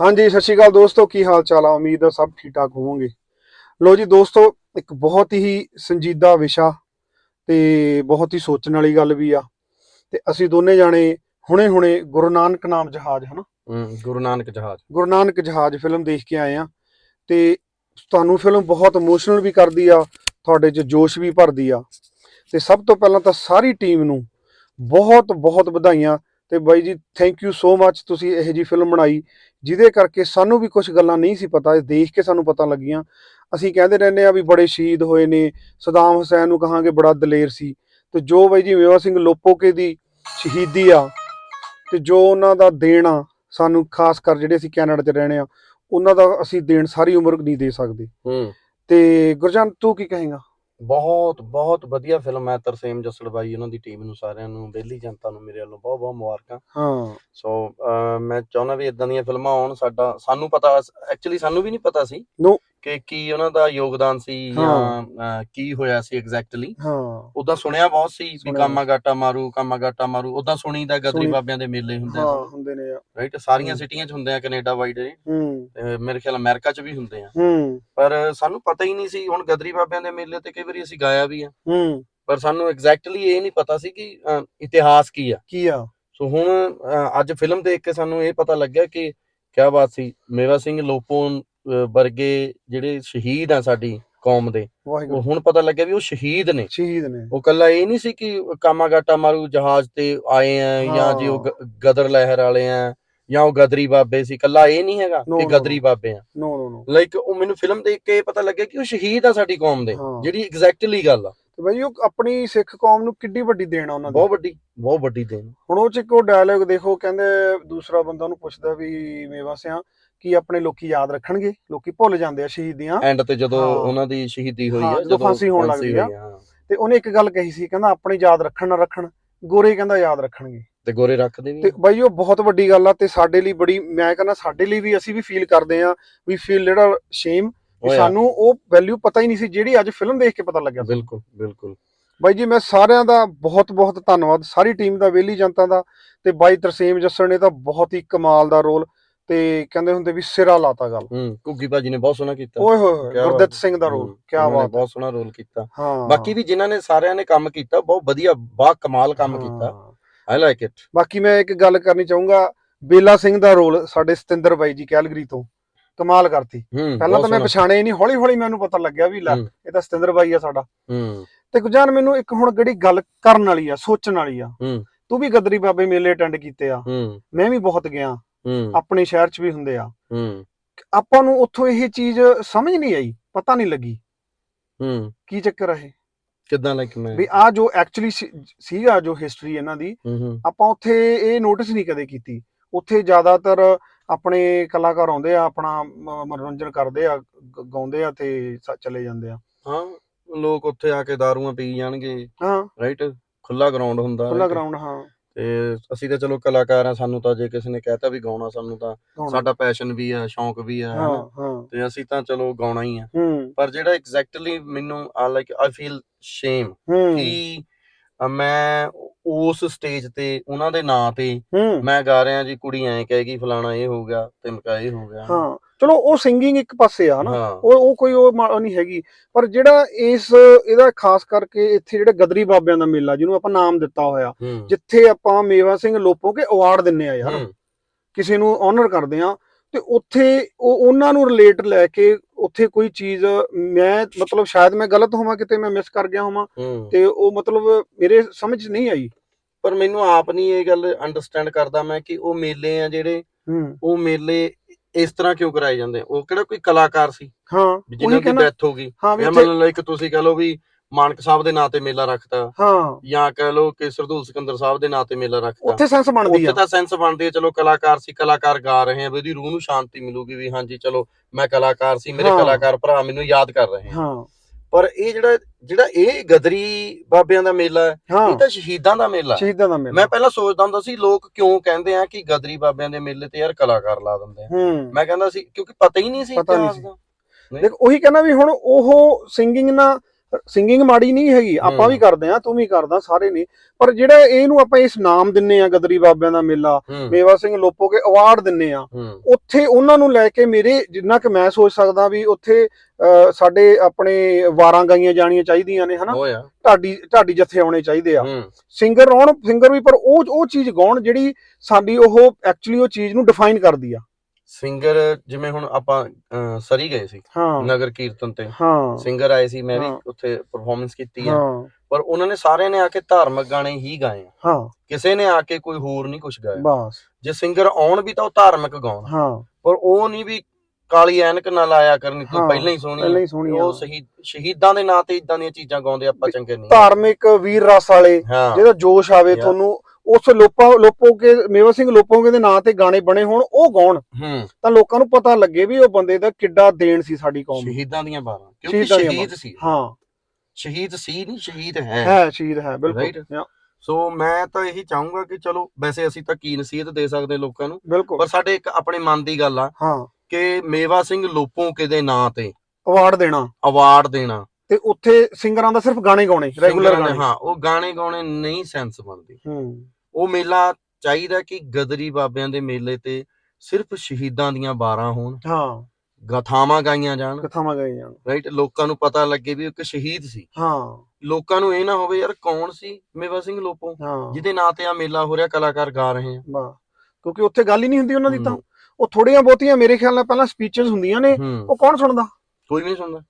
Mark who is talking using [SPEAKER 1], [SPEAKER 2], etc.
[SPEAKER 1] ਹਾਂਜੀ ਸਤਿ ਸ਼੍ਰੀ ਅਕਾਲ ਦੋਸਤੋ ਕੀ ਹਾਲ ਚਾਲ ਆ? ਉਮੀਦ ਹੈ ਸਭ ਠੀਕ ਠਾਕ ਹੋਵੋਗੇ। ਲੋ ਜੀ ਦੋਸਤੋ ਇੱਕ ਬਹੁਤ ਹੀ ਸੰਜੀਦਾ ਵਿਸ਼ਾ ਤੇ ਬਹੁਤ ਹੀ ਸੋਚਣ ਵਾਲੀ ਗੱਲ ਵੀ ਆ। ਤੇ ਅਸੀਂ ਦੋਨੇ ਜਾਣੇ ਹੁਣੇ-ਹੁਣੇ ਗੁਰੂ ਨਾਨਕ ਨਾਮ ਜਹਾਜ਼ ਹਨਾ?
[SPEAKER 2] ਗੁਰੂ ਨਾਨਕ ਜਹਾਜ਼।
[SPEAKER 1] ਗੁਰੂ ਨਾਨਕ ਜਹਾਜ਼ ਫਿਲਮ ਦੇਖ ਕੇ ਆਏ ਆ। ਤੇ ਤੁਹਾਨੂੰ ਫਿਲਮ ਬਹੁਤ ਇਮੋਸ਼ਨਲ ਵੀ ਕਰਦੀ ਆ ਤੁਹਾਡੇ 'ਚ ਜੋਸ਼ ਵੀ ਭਰਦੀ ਆ। ਤੇ ਸਭ ਤੋਂ ਪਹਿਲਾਂ ਤਾਂ ਸਾਰੀ ਟੀਮ ਨੂੰ ਬਹੁਤ ਬਹੁਤ ਵਧਾਈਆਂ। ਤੇ ਬਾਈ ਜੀ ਥੈਂਕ ਯੂ ਸੋ ਮੱਚ ਤੁਸੀਂ ਇਹੋ ਜੀ ਫਿਲਮ ਬਣਾਈ ਜਿਹਦੇ ਕਰਕੇ ਸਾਨੂੰ ਵੀ ਕੁਝ ਗੱਲਾਂ ਨਹੀਂ ਸੀ ਪਤਾ ਇਹ ਦੇਖ ਕੇ ਸਾਨੂੰ ਪਤਾ ਲੱਗੀਆਂ। ਅਸੀਂ ਕਹਿੰਦੇ ਰਹਿੰਦੇ ਆ ਵੀ ਬੜੇ ਸ਼ਹੀਦ ਹੋਏ ਨੇ ਸਦਾਮ ਹੁਸੈਨ ਨੂੰ ਕਹਾਂਗੇ ਬੜਾ ਦਲੇਰ ਸੀ। ਤੇ ਜੋ ਬਾਈ ਜੀ ਮੇਵਾ ਸਿੰਘ ਲੋਪੋਕੇ ਦੀ ਸ਼ਹੀਦੀ ਆ ਤੇ ਜੋ ਉਹਨਾਂ ਦਾ ਦੇਣ ਆ ਸਾਨੂੰ ਖਾਸ ਕਰ ਜਿਹੜੇ ਅਸੀਂ ਕੈਨੇਡਾ 'ਚ ਰਹਿਣੇ ਆ ਉਹਨਾਂ ਦਾ ਅਸੀਂ ਦੇਣ ਸਾਰੀ ਉਮਰ ਨਹੀਂ ਦੇ ਸਕਦੇ।
[SPEAKER 2] ਹੂੰ।
[SPEAKER 1] ਤੇ ਗੁਰਜਨ ਤੂੰ ਕੀ ਕਹੇਂਗਾ?
[SPEAKER 2] ਬਹੁਤ ਬਹੁਤ ਵਧੀਆ ਫਿਲਮ ਹੈ ਤਰਸੇਮ ਜੱਸੜ ਬਾਈ ਉਹਨਾਂ ਦੀ ਟੀਮ ਨੂੰ ਸਾਰਿਆਂ ਨੂੰ ਬੇਲੀ ਜਨਤਾ ਨੂੰ ਮੇਰੇ ਵੱਲੋਂ ਬਹੁਤ ਬਹੁਤ ਮੁਬਾਰਕਾਂ।
[SPEAKER 1] ਹਾਂ।
[SPEAKER 2] ਸੋ ਮੈਂ ਚਾਹੁੰਦਾ ਵੀ ਇਦਾਂ ਦੀਆਂ ਫਿਲਮਾਂ ਆਉਣ ਸਾਡਾ ਸਾਨੂੰ ਪਤਾ ਐਕਚੁਅਲੀ ਸਾਨੂੰ ਵੀ ਨਹੀਂ ਪਤਾ ਸੀ।
[SPEAKER 1] No.
[SPEAKER 2] ਕਿ ਕੀ ਉਹਨਾਂ ਦਾ ਯੋਗਦਾਨ ਸੀ ਜਾਂ ਅਹ, ਕੀ ਹੋਇਆ ਸੀ ਐਗਜ਼ੈਕਟਲੀ
[SPEAKER 1] ਹਾਂ।
[SPEAKER 2] ਉਦਾਂ ਸੁਣਿਆ ਬਹੁਤ ਸੀ ਵੀ
[SPEAKER 1] ਸੁਣਿਆ।
[SPEAKER 2] ਕਾਮਾ ਗਾਟਾ ਮਾਰੂ ਕਾਮਾ ਗਾਟਾ ਮਾਰੂ। ਉਦਾਂ ਸੁਣੀਦਾ ਗਦਰੀ
[SPEAKER 1] ਸੁਣੀ-
[SPEAKER 2] ਬਾਬਿਆਂ ਦੇ ਮੇਲੇ ਹੁੰਦੇ
[SPEAKER 1] ਹਾਂ
[SPEAKER 2] ਆ
[SPEAKER 1] ਹੁੰਦੇ ਨੇ ਆ।
[SPEAKER 2] ਰਾਈਟ ਸਾਰੀਆਂ
[SPEAKER 1] ਹਮ।
[SPEAKER 2] ਸਿਟੀਆਂ 'ਚ ਹੁੰਦੇ ਆ ਕੈਨੇਡਾ ਵਾਈਡ
[SPEAKER 1] ਹੂੰ।
[SPEAKER 2] ਮੇਰੇ ਖਿਆਲ ਅਮਰੀਕਾ 'ਚ ਵੀ ਹੁੰਦੇ ਆ।
[SPEAKER 1] ਹੂੰ।
[SPEAKER 2] ਪਰ ਸਾਨੂੰ ਪਤਾ ਹੀ ਨਹੀਂ ਸੀ ਹੁਣ ਗਦਰੀ ਬਾਬਿਆਂ ਦੇ ਮੇਲੇ ਤੇ ਕਈ ਵਾਰੀ ਅਸੀਂ ਗਾਇਆ ਵੀ ਆ।
[SPEAKER 1] ਹੂੰ।
[SPEAKER 2] ਪਰ ਸਾਨੂੰ ਐਗਜ਼ੈਕਟਲੀ ਇਹ ਨਹੀਂ ਪਤਾ ਸੀ ਕਿ ਅਹ, ਇਤਿਹਾਸ ਕੀ ਆ।
[SPEAKER 1] ਕੀ ਆ?
[SPEAKER 2] ਸੋ ਹੁਣ ਅਹ, ਅੱਜ ਫਿਲਮ ਦੇਖ ਕੇ ਸਾਨੂੰ ਇਹ ਪਤਾ ਲੱਗਿਆ ਕਿ ਕਿਆ ਬਾਤ ਸੀ। ਮੇਵਾ ਸਿੰਘ ਲੋਪੋ ਅਹ, ਵਰਗੇ ਜਿਹੜੇ ਸ਼ਹੀਦ ਆ ਸਾਡੀ ਕੌਮ ਦੇ ਉਹ
[SPEAKER 1] ਵਾਹਿਗੁਰੂ।
[SPEAKER 2] ਹੁਣ ਪਤਾ ਲੱਗਿਆ ਵੀ ਉਹ ਸ਼ਹੀਦ ਨੇ।
[SPEAKER 1] ਸ਼ਹੀਦ ਨੇ।
[SPEAKER 2] ਉਹ ਕੱਲਾ ਇਹ ਨਹੀਂ ਸੀ ਕਿ ਕਾਮਾਗਾਟਾ ਮਾਰੂ ਜਹਾਜ਼ ਤੇ ਆਏ ਆ ਜਾਂ ਜੀ ਉਹ ਗ- ਗਦਰ ਲਹਿਰ ਵਾਲੇ ਆ ਜਾਂ ਉਹ ਗਦਰੀ ਬਾਬੇ ਸੀ ਕੱਲਾ ਇਹ ਨਹੀਂ ਹੈਗਾ
[SPEAKER 1] No,
[SPEAKER 2] ਕਿ
[SPEAKER 1] no,
[SPEAKER 2] ਗਦਰੀ ਬਾਬੇ ਆ।
[SPEAKER 1] ਨੋ ਨੋ ਨੋ
[SPEAKER 2] ਲਾਈਕ ਉਹ ਮੈਨੂੰ ਫਿਲਮ ਦੇਖ ਕੇ ਇਹ ਪਤਾ ਲੱਗਿਆ ਕਿ ਉਹ ਸ਼ਹੀਦ ਆ ਸਾਡੀ ਕੌਮ ਦੇ
[SPEAKER 1] ਹਾਂ।
[SPEAKER 2] ਜਿਹੜੀ ਐਗਜ਼ੈਕਟਲੀ ਗੱਲ ਆ।
[SPEAKER 1] ਤੇ ਬਾਈ ਉਹ ਆਪਣੀ ਸਿੱਖ ਕੌਮ ਨੂੰ ਕਿੱਡੀ ਵੱਡੀ ਦੇਣ ਆ ਉਹਨਾਂ ਦੀ।
[SPEAKER 2] ਬਹੁਤ ਵੱਡੀ ਬਹੁਤ ਵੱਡੀ ਦੇਣ।
[SPEAKER 1] ਹੁਣ ਉਹ ਚ ਇੱਕ ਉਹ ਡਾਇਲੌਗ ਦੇਖੋ ਕਹਿੰਦੇ ਦੂਸਰਾ ਬੰਦਾ ਉਹਨੂੰ ਪੁੱਛਦਾ ਵੀ ਮੇਵਾ ਸਿਆ ਕੀ ਆਪਣੇ ਲੋਕੀ ਯਾਦ ਰੱਖਣਗੇ ਲੋਕੀ ਭੁੱਲ ਜਾਂਦੇ ਆ ਸ਼ਹੀਦੀਆਂ
[SPEAKER 2] ਐਂਡ ਤੇ ਜਦੋਂ। ਉਹਨਾਂ ਦੀ ਸ਼ਹੀਦੀ ਹੋਈ ਆ
[SPEAKER 1] ਜਦੋਂ ਫਾਂਸੀ ਹੋਣ ਲੱਗਦੀ ਆ। ਤੇ ਉਹਨੇ ਇੱਕ ਗੱਲ ਕਹੀ ਸੀ ਕਹਿੰਦਾ ਆਪਣੀ ਯਾਦ ਰੱਖਣ ਨਾ ਰੱਖਣ ਗੋਰੇ ਕਹਿੰਦਾ ਯਾਦ ਰੱਖਣਗੇ
[SPEAKER 2] ਤੇ ਗੋਰੇ ਰੱਖਦੇ ਵੀ
[SPEAKER 1] ਤੇ ਬਾਈ ਉਹ ਬਹੁਤ ਵੱਡੀ ਗੱਲ ਆ ਤੇ ਸਾਡੇ ਲਈ ਬੜੀ ਮੈਂ ਕਹਿੰਦਾ ਸਾਡੇ ਲਈ ਵੀ ਅਸੀਂ ਵੀ ਫੀਲ ਕਰਦੇ ਆ ਵੀ ਫੀਲ ਜਿਹੜਾ ਸ਼ੇਮ। ਸਾਨੂੰ ਉਹ ਵੈਲਿਊ ਪਤਾ ਹੀ ਨਹੀਂ ਸੀ ਜਿਹੜੀ ਅੱਜ ਫਿਲਮ ਦੇਖ ਕੇ ਪਤਾ ਲੱਗਿਆ।
[SPEAKER 2] ਬਿਲਕੁਲ ਬਿਲਕੁਲ
[SPEAKER 1] ਬਾਈ ਜੀ ਮੈਂ ਸਾਰਿਆਂ ਦਾ ਬਹੁਤ ਬਹੁਤ ਧੰਨਵਾਦ ਸਾਰੀ ਟੀਮ ਦਾ ਵੇਲੀ ਜਨਤਾ ਦਾ ਤੇ ਬਾਈ ਤਰਸੇਮ ਜੱਸੜ ਨੇ ਤਾਂ ਬਹੁਤ ਹੀ ਕਮਾਲ ਦਾ ਰੋਲ ਤੇ ਕਹਿੰਦੇ ਹੁੰਦੇ ਵੀ ਸਿਰਾ ਲਾਤਾ ਗੱਲ।
[SPEAKER 2] ਹੂੰ ਕੁੱਗੀ ਭਾਜੀ ਨੇ ਬਹੁਤ ਸੋਹਣਾ ਕੀਤਾ।
[SPEAKER 1] ਓਏ ਹੋਏ ਹੋਏ
[SPEAKER 2] ਕਿਆ
[SPEAKER 1] ਗੁਰਦਿੱਤ
[SPEAKER 2] ਬਾਤ।
[SPEAKER 1] ਸਿੰਘ ਦਾ ਰੋਲ
[SPEAKER 2] ਹੂੰ,
[SPEAKER 1] ਕੀ
[SPEAKER 2] ਉਹਨਾਂ ਨੇ
[SPEAKER 1] ਬਾਤ।
[SPEAKER 2] ਬਹੁਤ ਸੋਹਣਾ ਰੋਲ ਕੀਤਾ।
[SPEAKER 1] ਹਾਂ।
[SPEAKER 2] ਬਾਕੀ ਵੀ ਜਿਨ੍ਹਾਂ ਨੇ ਸਾਰਿਆਂ ਨੇ ਕੰਮ ਕੀਤਾ ਬਹੁਤ ਵਧੀਆ ਬਾ ਕਮਾਲ ਕੰਮ ਕੀਤਾ।
[SPEAKER 1] ਹਾਂ।
[SPEAKER 2] ਆਈ ਲਾਈਕ ਇਟ
[SPEAKER 1] ਬਾਕੀ ਮੈਂ ਇੱਕ ਗੱਲ ਕਰਨੀ ਚਾਹੂੰਗਾ ਬੇਲਾ ਸਿੰਘ ਦਾ ਰੋਲ ਸਾਡੇ ਸਤਿੰਦਰ ਬਾਈ ਜੀ ਕੈਲਗਰੀ ਤੋਂ ਕਮਾਲ ਕਰਤੀ।
[SPEAKER 2] ਹੂੰ
[SPEAKER 1] ਪਹਿਲਾਂ ਤਾਂ ਮੈਂ ਪਛਾਣਿਆ ਹੀ ਨਹੀਂ ਹੌਲੀ ਹੌਲੀ ਮੈਨੂੰ ਪਤਾ ਲੱਗਿਆ ਵੀ ਲੈ
[SPEAKER 2] ਹੂੰ।
[SPEAKER 1] ਇਹ ਤਾਂ ਸਤਿੰਦਰ ਬਾਈ ਆ ਸਾਡਾ।
[SPEAKER 2] ਹੂੰ।
[SPEAKER 1] ਤੇ ਗੁਜਾਨ ਮੈਨੂੰ ਇੱਕ ਹੁਣ ਜਿਹੜੀ ਗੱਲ ਕਰਨ ਵਾਲੀ ਆ ਸੋਚਣ ਵਾਲੀ ਆ।
[SPEAKER 2] ਹੂੰ।
[SPEAKER 1] ਤੂੰ ਵੀ ਗਦਰੀ ਬਾਬੇ ਮੇਲੇ ਅਟੈਂਡ ਕੀਤੇ ਆ।
[SPEAKER 2] ਹੂੰ।
[SPEAKER 1] ਮੈਂ ਵੀ ਬਹੁਤ ਗਿਆ। ਆਪਣੇ ਸ਼ਹਿਰ 'ਚ ਵੀ ਹੁੰਦੇ ਆ।
[SPEAKER 2] ਹੂੰ।
[SPEAKER 1] ਆਪਾਂ ਨੂੰ ਉੱਥੋਂ ਇਹ ਚੀਜ਼ ਸਮਝ ਨਹੀਂ ਆਈ ਪਤਾ ਨਹੀਂ ਲੱਗੀ।
[SPEAKER 2] ਹੂੰ।
[SPEAKER 1] ਕੀ ਚੱਕਰ ਆ ਇਹ?
[SPEAKER 2] ਕਿਦਾਂ ਲਾਈਕ ਮੈਂ?
[SPEAKER 1] ਵੀ ਆ ਜੋ ਐਕਚੁਅਲੀ ਸੀਗਾ ਜੋ ਹਿਸਟਰੀ ਇਹਨਾਂ ਦੀ ਆਪਾਂ ਉੱਥੇ ਇਹ ਨੋਟਿਸ ਨਹੀਂ ਕਦੇ ਕੀਤੀ। ਉੱਥੇ ਜ਼ਿਆਦਾਤਰ ਆਪਣੇ ਕਲਾਕਾਰ ਆਉਂਦੇ ਆ ਆਪਣਾ ਮਨੋਰੰਜਨ ਕਰਦੇ ਆ ਗਾਉਂਦੇ ਆ ਤੇ ਚਲੇ ਜਾਂਦੇ ਆ।
[SPEAKER 2] ਹਾਂ ਲੋਕ ਉੱਥੇ ਆ ਕੇ ਦਾਰੂਆਂ ਪੀ ਜਾਣਗੇ।
[SPEAKER 1] ਹਾਂ।
[SPEAKER 2] ਰਾਈਟ ਖੁੱਲਾ ਗਰਾਊਂਡ ਹੁੰਦਾ
[SPEAKER 1] ਖੁੱਲਾ? ਗਰਾਊਂਡ ਹਾਂ।
[SPEAKER 2] ਤੇ ਅਸੀਂ ਤਾਂ ਚਲੋ ਕਲਾਕਾਰ ਆ ਸਾਨੂੰ ਤਾਂ ਜੇ ਕਿਸੇ ਨੇ ਕਹਿਤਾ ਵੀ ਗਾਉਣਾ ਸਾਨੂੰ ਤਾਂ। ਸਾਡਾ ਪੈਸ਼ਨ ਵੀ ਆ ਸ਼ੌਂਕ ਵੀ ਆ ਹਨਾ? ਤੇ ਅਸੀਂ ਤਾਂ ਚਲੋ ਗਾਉਣਾ ਹੀ ਆ। ਪਰ ਜਿਹੜਾ ਐਗਜ਼ੈਕਟਲੀ ਮੈਨੂੰ ਆ ਲਾਈਕ ਆਈ ਫੀਲ ਸ਼ੇਮ ਕਿ ਮੈਂ ਉਸ ਸਟੇਜ ਤੇ ਉਹਨਾਂ ਦੇ ਨਾਂ ਤੇ ਮੈਂ ਗਾ ਰਿਹਾ ਜੀ ਕੁੜੀ ਐਂ ਕਹੇਗੀ ਫਲਾਣਾ ਇਹ ਹੋ ਗਿਆ ਤਿਮਕਾ ਇਹ ਹੋ ਗਿਆ
[SPEAKER 1] ਹਾਂ। ਚਲੋ ਉਹ ਸਿੰਗਿੰਗ ਇੱਕ ਪਾਸੇ ਆ ਨਾ ਉਹ ਉਹ ਕੋਈ ਉਹ ਨਹੀਂ ਹੈਗੀ। ਪਰ ਜਿਹੜਾ ਇਸ ਇਹਦਾ ਖਾਸ ਕਰਕੇ ਇੱਥੇ ਜਿਹੜੇ ਗਦਰੀ ਬਾਬਿਆਂ ਦਾ ਮੇਲਾ ਜਿਹਨੂੰ ਆਪਾਂ ਨਾਮ ਦਿੱਤਾ ਹੋਇਆ ਜਿੱਥੇ ਆਪਾਂ ਮੇਵਾ ਸਿੰਘ ਲੋਪੋਕੇ ਅਵਾਰਡ ਦਿੰਨੇ ਆ ਯਾਰ। ਕਿਸੇ ਨੂੰ ਆਨਰ ਕਰਦੇ ਆ ਤੇ ਉੱਥੇ ਉਹ ਉਹਨਾਂ ਨੂੰ ਰਿਲੇਟ ਲੈ ਕੇ ਉੱਥੇ ਕੋਈ ਚੀਜ਼ ਮੈਂ ਮਤਲਬ ਸ਼ਾਇਦ ਮੈਂ ਗਲਤ ਹੋਵਾਂ ਕਿਤੇ ਮੈਂ ਮਿਸ ਕਰ ਗਿਆ ਹੋਵਾਂ। ਤੇ ਉਹ ਮਤਲਬ ਮੇਰੇ ਸਮਝ ਨਹੀਂ ਆਈ।
[SPEAKER 2] ਪਰ ਮੈਨੂੰ ਆਪ ਨਹੀਂ ਇਹ ਗੱਲ ਅੰਡਰਸਟੈਂਡ ਕਰਦਾ ਮੈਂ ਕਿ ਉਹ ਮੇਲੇ ਆ ਜਿਹੜੇ ਉਹ ਮੇਲੇ ਇਸ ਤਰ੍ਹਾਂ ਕਿਉਂ ਕਰਾਏ ਜਾਂਦੇ? ਆ? ਉਹ ਕਿਹੜਾ ਕੋਈ ਕਲਾਕਾਰ ਸੀ?
[SPEAKER 1] ਹਾਂ
[SPEAKER 2] ਵੀ ਜਿਨ੍ਹਾਂ ਦੀ ਡੈਥ ਹੋ ਗਈ।
[SPEAKER 1] ਹਾਂ ਵੀ ਉੱਥੇ
[SPEAKER 2] ਮੰਨ ਲਓ ਇੱਕ ਤੁਸੀਂ ਕਹ ਲਓ ਵੀ ਮਾਨਕ ਸਾਹਿਬ ਦੇ ਨਾਂ ਤੇ ਮੇਲਾ ਰੱਖਤਾ।
[SPEAKER 1] ਹਾਂ।
[SPEAKER 2] ਜਾਂ ਕਹ ਲਓ ਕਿ ਸਰਦੂਲ ਸਿਕੰਦਰ ਸਾਹਿਬ ਦੇ ਨਾਂ ਤੇ ਮੇਲਾ ਰੱਖਤਾ।
[SPEAKER 1] ਉੱਥੇ ਸੈਂਸ ਬਣਦੀ
[SPEAKER 2] ਉੱਥੇ
[SPEAKER 1] ਆ
[SPEAKER 2] ਤਾਂ ਸੈਂਸ ਬਣਦੀ ਹੈ ਚਲੋ ਕਲਾਕਾਰ ਸੀ ਕਲਾਕਾਰ ਗਾ ਰਹੇ ਆ ਵੀ ਉਹਦੀ ਰੂਹ ਨੂੰ ਸ਼ਾਂਤੀ ਮਿਲੂਗੀ ਵੀ ਹਾਂਜੀ ਚਲੋ ਮੈਂ ਕਲਾਕਾਰ ਸੀ ਮੇਰੇ। ਕਲਾਕਾਰ ਭਰਾ ਮੈਨੂੰ ਯਾਦ ਕਰ ਰਹੇ ਆ।
[SPEAKER 1] ਹਾਂ।
[SPEAKER 2] ਪਰ ਇਹ ਜਿਹੜਾ ਜਿਹੜਾ ਇਹ ਗਦਰੀ ਬਾਬਿਆਂ ਦਾ ਮੇਲਾ ਹੈ ਇਹ ਤਾਂ ਸ਼ਹੀਦਾਂ ਦਾ ਮੇਲਾ।
[SPEAKER 1] ਸ਼ਹੀਦਾਂ ਦਾ ਮੇਲਾ।
[SPEAKER 2] ਮੈਂ ਪਹਿਲਾਂ ਸੋਚਦਾ ਹੁੰਦਾ ਸੀ ਲੋਕ ਕਿਉਂ ਕਹਿੰਦੇ ਆ ਕਿ ਗਦਰੀ ਬਾਬਿਆਂ ਦੇ ਮੇਲੇ ਤੇ ਯਾਰ ਕਲਾਕਾਰ ਲਾ ਦਿੰਦੇ ਆ। ਮੈਂ ਕਹਿੰਦਾ ਸੀ ਕਿਉਂਕਿ ਪਤਾ ਹੀ ਨਹੀਂ ਸੀ ਇਤਿਹਾਸ। ਦਾ।
[SPEAKER 1] ਦੇਖ ਉਹੀ ਕਹਿੰਦਾ ਵੀ ਹੁਣ ਉਹ ਸਿੰਗਿੰਗ ਨਾ ਸਿੰਗਿੰਗ ਮਾੜੀ ਨਹੀਂ ਹੈਗੀ ਆਪਾਂ। ਵੀ ਕਰਦੇ ਆ ਤੂੰ ਵੀ ਕਰਦਾ ਸਾਰੇ ਨੇ ਪਰ ਜਿਹੜਾ ਇਹਨੂੰ ਆਪਾਂ ਇਸ ਨਾਮ ਦਿੰਨੇ ਆ ਗਦਰੀ ਬਾਬਿਆਂ ਦਾ ਮੇਲਾ ਮੇਵਾ ਸਿੰਘ ਲੋਪੋਕੇ ਅਵਾਰਡ ਦਿੰਨੇ ਆ ਉੱਥੇ ਉਹਨਾਂ ਨੂੰ ਲੈ ਕੇ ਮੇਰੇ ਜਿੰਨਾ ਕਿ ਮੈਂ ਸੋਚ ਸਕਦਾ ਵੀ ਉੱਥੇ ਸਾਡੇ ਆਪਣੇ ਵਾਰਾਂ ਗਾਈਆਂ ਜਾਣੀਆਂ ਚਾਹੀਦੀਆਂ ਨੇ ਹਨਾ? ਢਾਡੀ ਢਾਡੀ ਜੱਥੇ ਆਉਣੇ ਚਾਹੀਦੇ ਆ। ਸਿੰਗਰ ਆਉਣ ਸਿੰਗਰ ਵੀ ਪਰ ਉਹ ਉਹ ਚੀਜ਼ ਗਾਉਣ ਜਿਹੜੀ ਸਾਡੀ ਉਹ ਐਕਚੁਅਲੀ ਉਹ ਚੀਜ਼ ਨੂੰ ਡਿਫਾਈਨ ਕਰਦੀ ਆ।
[SPEAKER 2] ਸਿੰਗਰ ਜਿਵੇਂ ਹੁਣ ਆਪਾਂ ਅਹ, ਸਰੀ ਗਏ ਸੀ
[SPEAKER 1] ਹਾਂ।
[SPEAKER 2] ਨਗਰ ਕੀਰਤਨ ਤੇ।
[SPEAKER 1] ਹਾਂ।
[SPEAKER 2] ਸਿੰਗਰ ਆਏ ਸੀ ਮੈਂ ਵੀ
[SPEAKER 1] ਹਾਂ।
[SPEAKER 2] ਉੱਥੇ ਪਰਫਾਰਮੈਂਸ ਕੀਤੀ ਆ।
[SPEAKER 1] ਹਾਂ।
[SPEAKER 2] ਪਰ ਉਹਨਾਂ ਨੇ ਸਾਰਿਆਂ ਨੇ ਆ ਕੇ ਧਾਰਮਿਕ ਗਾਣੇ ਹੀ ਗਾਏ ਆ।
[SPEAKER 1] ਹਾਂ।
[SPEAKER 2] ਕਿਸੇ ਨੇ ਆ ਕੇ ਕੋਈ ਹੋਰ ਨਹੀਂ ਕੁਝ ਗਾਇਆ।
[SPEAKER 1] ਬਸ।
[SPEAKER 2] ਜੇ ਸਿੰਗਰ ਆਉਣ ਵੀ ਤਾਂ ਉਹ ਧਾਰਮਿਕ ਗਾਉਣ।
[SPEAKER 1] ਹਾਂ।
[SPEAKER 2] ਪਰ ਉਹ ਨਹੀਂ ਵੀ ਕਾਲੀ ਐਨਕ ਨਾਲ ਆਇਆ ਕਰਨੀ ਤੂੰ
[SPEAKER 1] ਹਾਂ,
[SPEAKER 2] ਪਹਿਲਾਂ ਹੀ ਸੋਹਣੀ
[SPEAKER 1] ਪਹਿਲਾਂ। ਹੀ ਸੋਹਣੀ
[SPEAKER 2] ਉਹ। ਸ਼ਹੀਦ ਸ਼ਹੀਦਾਂ ਦੇ ਨਾਂ ਤੇ ਇਦਾਂ ਦੀਆਂ ਚੀਜ਼ਾਂ ਗਾਉਂਦੇ ਆਪਾਂ ਚੰਗੇ ਨਹੀਂ।
[SPEAKER 1] ਧਾਰਮਿਕ ਵੀਰ ਰਸ ਵਾਲੇ
[SPEAKER 2] ਹਾਂ।
[SPEAKER 1] ਜਿਹਦਾ ਜੋਸ਼ ਆਵੇ
[SPEAKER 2] Yeah.
[SPEAKER 1] ਤੁਹਾਨੂੰ ਉਸ ਲੋਪਾ ਲੋਪੋਕੇ ਮੇਵਾ ਸਿੰਘ ਲੋਪੋਕੇ ਦੇ ਨਾਂ ਤੇ ਗਾਣੇ ਬਣੇ ਹੋਣ ਉਹ ਗਾਉਣ। ਤਾਂ ਲੋਕਾਂ ਨੂੰ ਪਤਾ ਲੱਗੇ ਵੀ ਉਹ ਬੰਦੇ ਦਾ ਕਿੱਡਾ ਦੇਣ ਸੀ ਸਾਡੀ ਕੌਮ ਨੂੰ।
[SPEAKER 2] ਸ਼ਹੀਦਾਂ ਦੀਆਂ ਬਾਰਾਂ ਕਿਉਂਕਿ
[SPEAKER 1] ਸ਼ਹੀਦਾਂ
[SPEAKER 2] ਸੀ।
[SPEAKER 1] ਹਾਂ।
[SPEAKER 2] ਸ਼ਹੀਦ ਸੀ ਨਹੀਂ ਸ਼ਹੀਦ ਹੈ।
[SPEAKER 1] ਹੈ ਸ਼ਹੀਦ ਹੈ ਬਿਲਕੁਲ।
[SPEAKER 2] ਸੋ ਮੈਂ ਤਾਂ ਇਹੀ ਚਾਹੂੰਗਾ ਕਿ ਚਲੋ ਵੈਸੇ ਅਸੀਂ ਤਾਂ ਕੀ ਨਸੀਹਤ ਦੇ ਸਕਦੇ ਲੋਕਾਂ ਨੂੰ ਪਰ ਸਾਡੇ ਇੱਕ ਆਪਣੇ ਮਨ ਦੀ ਗੱਲ ਆ
[SPEAKER 1] ਹਾਂ।
[SPEAKER 2] ਕਿ ਮੇਵਾ ਸਿੰਘ ਲੋਪੋਕੇ ਦੇ ਨਾਂ ਤੇ
[SPEAKER 1] ਅਵਾਰਡ ਦੇਣਾ।
[SPEAKER 2] ਅਵਾਰਡ ਦੇਣਾ।
[SPEAKER 1] ਤੇ ਉੱਥੇ ਸਿੰਗਰਾਂ ਦਾ ਸਿਰਫ ਗਾਣੇ ਗਾਉਣੇ ਰੈਗੂਲਰ ਗਾਣੇ।
[SPEAKER 2] ਹਾਂ ਉਹ ਗਾਣੇ ਗਾਉਣੇ ਨਹੀਂ ਸੈਂਸ ਬਣਦੀ।
[SPEAKER 1] ਹੂੰ।
[SPEAKER 2] ਉਹ ਮੇਲਾ ਚਾਹੀਦਾ ਕਿ ਗਦਰੀ ਬਾਬਿਆਂ ਦੇ ਮੇਲੇ ਤੇ ਸਿਰਫ ਸ਼ਹੀਦਾਂ ਦੀਆਂ ਬਾਰਾਂ ਹੋਣ।
[SPEAKER 1] ਹਾਂ।
[SPEAKER 2] ਗਾਥਾਵਾਂ ਗਾਈਆਂ ਜਾਣ।
[SPEAKER 1] ਕਥਾਵਾਂ ਗਾਈ ਜਾਣ।
[SPEAKER 2] ਰਾਈਟ ਲੋਕਾਂ ਨੂੰ ਪਤਾ ਲੱਗੇ ਵੀ ਉਹ ਇੱਕ ਸ਼ਹੀਦ ਸੀ।
[SPEAKER 1] ਹਾਂ।
[SPEAKER 2] ਲੋਕਾਂ ਨੂੰ ਇਹ ਨਾ ਹੋਵੇ ਯਾਰ ਕੌਣ ਸੀ? ਮੇਵਾ ਸਿੰਘ ਲੋਪੋ ਜਿਹਦੇ ਨਾਂ ਤੇ ਆ ਮੇਲਾ ਹੋ ਰਿਹਾ ਕਲਾਕਾਰ ਗਾ ਰਹੇ ਆ।
[SPEAKER 1] ਵਾਹ। ਕਿਉਂਕਿ ਉੱਥੇ ਗੱਲ ਹੀ ਨਹੀਂ ਹੁੰਦੀ ਉਹਨਾਂ ਦੀ ਤਾਂ। ਉਹ ਥੋੜੀਆਂ ਬਹੁਤੀਆਂ ਮੇਰੇ ਖਿਆਲ ਨਾਲ ਪਹਿਲਾਂ ਸਪੀਚਸ ਹੁੰਦੀਆਂ ਨੇ। ਉਹ ਕੌਣ ਸੁਣਦਾ?
[SPEAKER 2] ਕੋਈ ਨਹੀਂ ਸੁਣਦਾ।